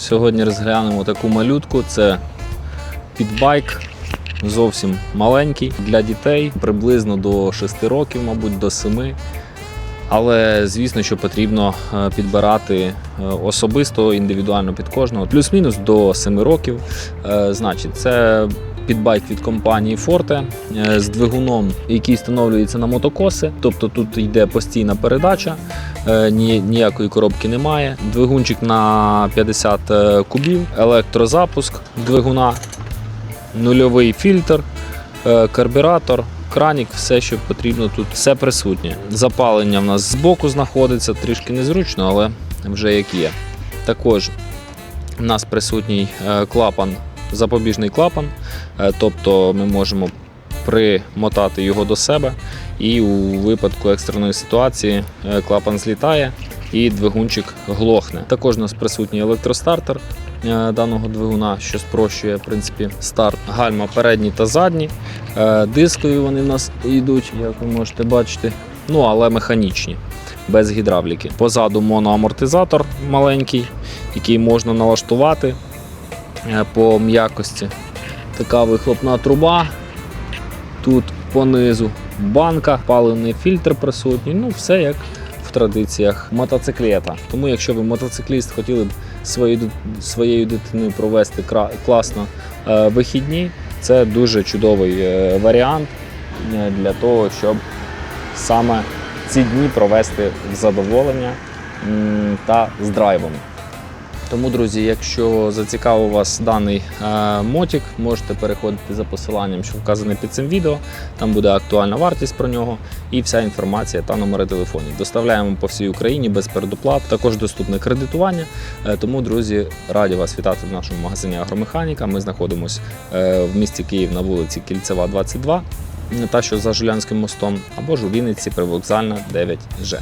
Сьогодні розглянемо таку малютку. Це підбайк, зовсім маленький для дітей, приблизно до 6 років, мабуть, до 7. Але звісно, що потрібно е, підбирати е, особисто, індивідуально під кожного. Плюс-мінус до 7 років. Е, Значить, це підбайк від компанії Forte е, з двигуном, який встановлюється на мотокоси. Тобто тут йде постійна передача, е, ніякої коробки немає. Двигунчик на 50 е, кубів, електрозапуск двигуна, нульовий фільтр, карбюратор. Кранік, все, що потрібно тут, все присутнє. Запалення в нас збоку знаходиться, трішки незручно, але вже як є. Також у нас присутній клапан, запобіжний клапан, е, тобто ми можемо примотати його до себе, і у випадку екстреної ситуації е, клапан злітає і двигунчик глохне. Також у нас присутній електростартер е, даного двигуна, що спрощує в принципі старт. Гальма передні та задні. Дискові вони в нас йдуть, як ви можете бачити. Ну але механічні, без гідравліки. Позаду моноамортизатор маленький, який можна налаштувати по м'якості. Така вихлопна труба. Тут понизу банка, паливний фільтр присутній. Ну, все як в традиціях мотоциклета. Тому, якщо ви мотоцикліст, хотіли б свою, своєю дитиною провести класно е, вихідні, це дуже чудовий е, варіант е, для того, щоб саме ці дні провести в задоволення та з драйвом. Тому, друзі, якщо зацікавив вас даний е, мотик, можете переходити за посиланням, що вказане під цим відео. Там буде актуальна вартість про нього і вся інформація та номери телефонів. Доставляємо по всій Україні без передоплат. Також доступне кредитування. Е, тому, друзі, раді вас вітати в нашому магазині Агромеханіка. Ми знаходимося е, в місті Київ на вулиці Кільцева, 22, та що за Жулянським мостом, або ж у Вінниці привокзальна 9Ж.